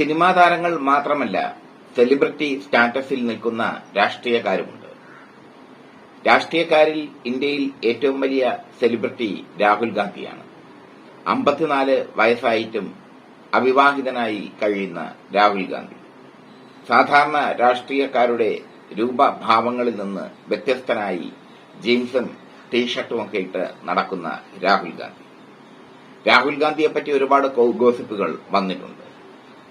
Cinema താരങ്ങൾ മാത്രമല്ല celebrity സ്റ്റാറ്റസിൽ നിൽക്കുന്ന രാഷ്ട്രീയക്കാരുമുണ്ട്. രാഷ്ട്രീയക്കാരിൽ ഇന്ത്യയിൽ ഏറ്റവും വലിയ സെലിബ്രിറ്റി രാഹുൽ ഗാന്ധിയാണ്. അമ്പത്തിനാല് വയസ്സായിട്ടും അവിവാഹിതനായി കഴിയുന്ന രാഹുൽ ഗാന്ധി. സാധാരണ രാഷ്ട്രീയക്കാരുടെ രൂപഭാവങ്ങളിൽ നിന്ന് വ്യത്യസ്തനായി ജീൻസും ടീഷർട്ടുമൊക്കെ ഇട്ട് നടക്കുന്ന രാഹുൽ ഗാന്ധി. രാഹുൽ ഗാന്ധിയെപ്പറ്റി ഒരുപാട് ഗോസിപ്പുകൾ വന്നിട്ടുണ്ട്.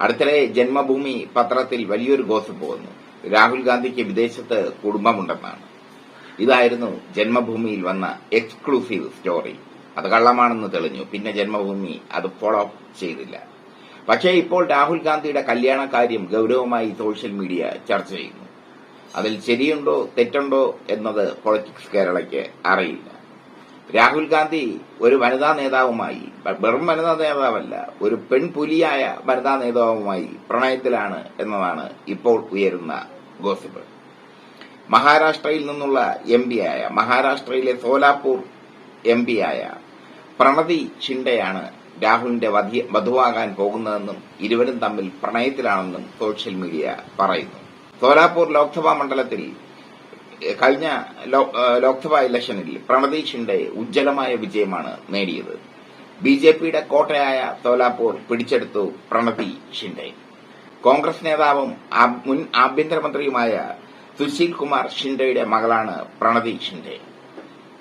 അടുത്തിടെ ജന്മഭൂമി പത്രത്തിൽ വലിയൊരു ഗോസിപ്പ് വന്നു രാഹുൽ ഗാന്ധിക്ക് വിദേശത്ത് കുടുംബമുണ്ടെന്നാണ്. ഇതായിരുന്നു ജന്മഭൂമിയിൽ വന്ന എക്സ്ക്ലൂസീവ് സ്റ്റോറി അത് കള്ളമാണെന്ന് തെളിഞ്ഞു. പിന്നെ ജന്മഭൂമി അത് ഫോളോ അപ്പ് ചെയ്തില്ല. പക്ഷേ ഇപ്പോൾ രാഹുൽ ഗാന്ധിയുടെ കല്യാണ കാര്യം ഗൌരവമായി സോഷ്യൽ മീഡിയ ചർച്ച ചെയ്യുന്നു. അതിൽ ശരിയുണ്ടോ തെറ്റുണ്ടോ എന്നത് പൊളിറ്റിക്സ് കേരളയ്ക്ക് അറിയില്ല. രാഹുൽ ഗാന്ധി ഒരു വനിതാ നേതാവുമായി വെറും വനിതാ നേതാവല്ല ഒരു പെൺപുലിയായ വനിതാ നേതാവുമായി പ്രണയത്തിലാണ് എന്നതാണ് ഇപ്പോൾ ഉയരുന്ന ഗോസിപ്പ്. മഹാരാഷ്ട്രയിൽ നിന്നുള്ള എം ആയ മഹാരാഷ്ട്രയിലെ സോലാപൂർ എം ആയ പ്രണതി ഷിൻഡെയാണ് രാഹുലിന്റെ വധി- വധുവാകാൻ പോകുന്നതെന്നും ഇരുവരും തമ്മിൽ പ്രണയത്തിലാണെന്നും സോഷ്യൽ മീഡിയ പറയുന്നു. സോലാപൂർ ലോക്സഭാ മണ്ഡലത്തിൽ കഴിഞ്ഞ ലോക്സഭാ ഇലക്ഷനിൽ പ്രണതീഷിന്റെ ഉജ്ജ്വലമായ വിജയമാണ് നേടിയത്. ബി ജെ പിയുടെ കോട്ടയായ തോലാപ്പൂർ പിടിച്ചെടുത്തു പ്രണതി ഷിൻഡെ. കോൺഗ്രസ് നേതാവും മുൻ ആഭ്യന്തരമന്ത്രിയുമായ സുശീൽ കുമാർ ഷിൻഡെയുടെ മകളാണ് പ്രണതി ഷിൻഡെ.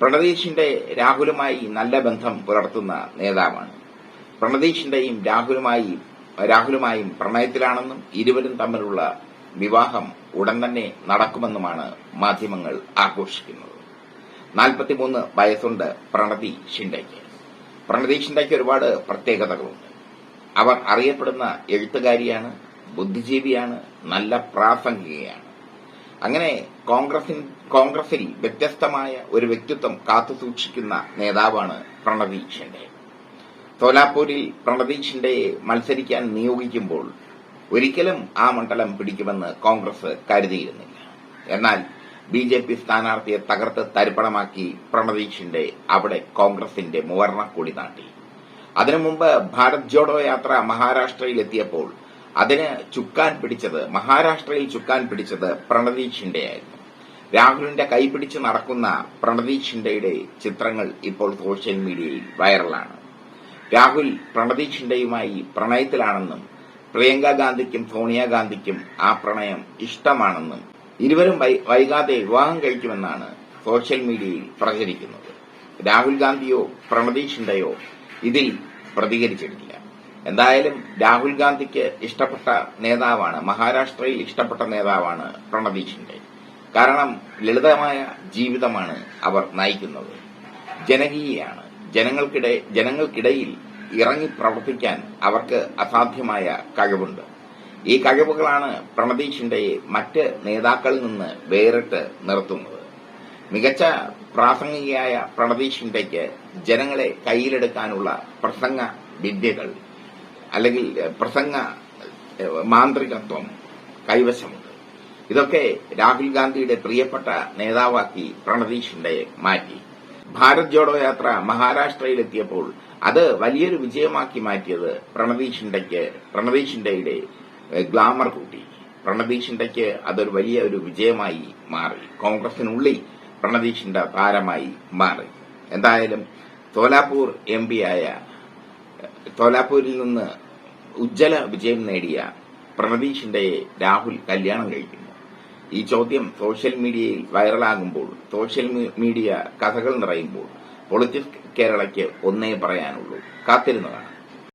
പ്രണതി ഷിൻഡെ രാഹുലുമായി നല്ല ബന്ധം പുലർത്തുന്ന നേതാവാണ്. പ്രണതി ഷിൻഡെയും രാഹുലുമായി രാഹുലുമായും പ്രണയത്തിലാണെന്നും ഇരുവരും തമ്മിലുള്ള വിവാഹം ഉടൻ തന്നെ നടക്കുമെന്നുമാണ് മാധ്യമങ്ങൾ ആഘോഷിക്കുന്നത്. നാൽപ്പത്തിമൂന്ന് വയസ്സുണ്ട് പ്രണതി ഷിൻഡയ്ക്ക്. പ്രണതി ഷിൻഡയ്ക്ക് ഒരുപാട് പ്രത്യേകതകളുണ്ട്. അവർ അറിയപ്പെടുന്ന എഴുത്തുകാരിയാണ് ബുദ്ധിജീവിയാണ് നല്ല പ്രാസംഗികയാണ്. അങ്ങനെ കോൺഗ്രസിൻ കോൺഗ്രസിൽ വ്യത്യസ്തമായ ഒരു വ്യക്തിത്വം കാത്തുസൂക്ഷിക്കുന്ന നേതാവാണ് പ്രണതി ഷിൻഡെ. സോലാപൂരിൽ പ്രണതി ഷിൻഡയെ മത്സരിക്കാൻ നിയോഗിക്കുമ്പോൾ ഒരിക്കലും ആ മണ്ഡലം പിടിക്കുമെന്ന് കോൺഗ്രസ് കരുതിയിരുന്നില്ല. എന്നാൽ ബി ജെ പി സ്ഥാനാർത്ഥിയെ തകർത്ത് തരിപ്പണമാക്കി പ്രണതീഷിന്റെ അവിടെ കോൺഗ്രസിന്റെ മുവർണ കൂടി നാട്ടി അതിനു മുമ്പ് ഭാരത് ജോഡോ യാത്ര മഹാരാഷ്ട്രയിൽ എത്തിയപ്പോൾ അതിന് ചുക്കാൻ പിടിച്ചത് മഹാരാഷ്ട്രയിൽ ചുക്കാൻ പിടിച്ചത് പ്രണതി ആയിരുന്നു രാഹുലിന്റെ കൈപിടിച്ച് നടക്കുന്ന പ്രണതി ചിത്രങ്ങൾ ഇപ്പോൾ സോഷ്യൽ മീഡിയയിൽ വൈറലാണ്. രാഹുൽ പ്രണതീഷിന്റെയുമായി പ്രണയത്തിലാണെന്നും പ്രിയങ്ക ഗാന്ധിക്കും സോണിയാഗാന്ധിക്കും ആ പ്രണയം ഇഷ്ടമാണെന്നും ഇരുവരും വൈകാതെ വിവാഹം കഴിക്കുമെന്നാണ് സോഷ്യൽ മീഡിയയിൽ പ്രചരിക്കുന്നത്. രാഹുൽ ഗാന്ധിയോ പ്രണതീഷിന്റെയോ ഇതിൽ പ്രതികരിച്ചിട്ടില്ല. എന്തായാലും രാഹുൽ ഗാന്ധിക്ക് ഇഷ്ടപ്പെട്ട നേതാവാണ് മഹാരാഷ്ട്രയിൽ ഇഷ്ടപ്പെട്ട നേതാവാണ് പ്രണതീഷിന്റെ കാരണം ലളിതമായ ജീവിതമാണ് അവർ നയിക്കുന്നത്. ജനകീയാണ്. ജനങ്ങൾക്കിടെ ജനങ്ങൾക്കിടയിൽ ഇറങ്ങി പ്രവർത്തിക്കാൻ അവർക്ക് അസാധ്യമായ കഴിവുണ്ട്. ഈ കഴിവുകളാണ് പ്രണതി മറ്റ് നേതാക്കളിൽ നിന്ന് വേറിട്ട് നിർത്തുന്നത്. മികച്ച പ്രാസംഗികയായ പ്രണതി ജനങ്ങളെ കയ്യിലെടുക്കാനുള്ള പ്രസംഗ വിദ്യകൾ അല്ലെങ്കിൽ പ്രസംഗ മാന്ത്രികത്വം കൈവശമുണ്ട്. ഇതൊക്കെ രാഹുൽ ഗാന്ധിയുടെ പ്രിയപ്പെട്ട നേതാവാക്കി പ്രണതീഷിന്റെ മാറ്റി. ഭാരത് ജോഡോ യാത്ര മഹാരാഷ്ട്രയിലെത്തിയപ്പോൾ അത് വലിയൊരു വിജയമാക്കി മാറ്റിയത് പ്രണതി ഷിൻഡയ്ക്ക് ഗ്ലാമർ കൂട്ടി. ഷിൻഡയ്ക്ക് അതൊരു വലിയ ഒരു വിജയമായി മാറി. കോൺഗ്രസിനുള്ളിൽ പ്രണവീഷിന്റെ താരമായി മാറി. എന്തായാലും തോലാപ്പൂർ എം ആയ തോലാപ്പൂരിൽ നിന്ന് ഉജ്ജ്വല വിജയം നേടിയ ഷിൻഡെയെ രാഹുൽ കല്യാണം കഴിക്കുന്നു. ഈ ചോദ്യം സോഷ്യൽ മീഡിയയിൽ വൈറലാകുമ്പോൾ സോഷ്യൽ മീഡിയ കഥകൾ നിറയുമ്പോൾ പൊളിറ്റിക്സ് കേരളയ്ക്ക് ഒന്നേ പറയാനുള്ളൂ. കാത്തിരുന്നതാണ്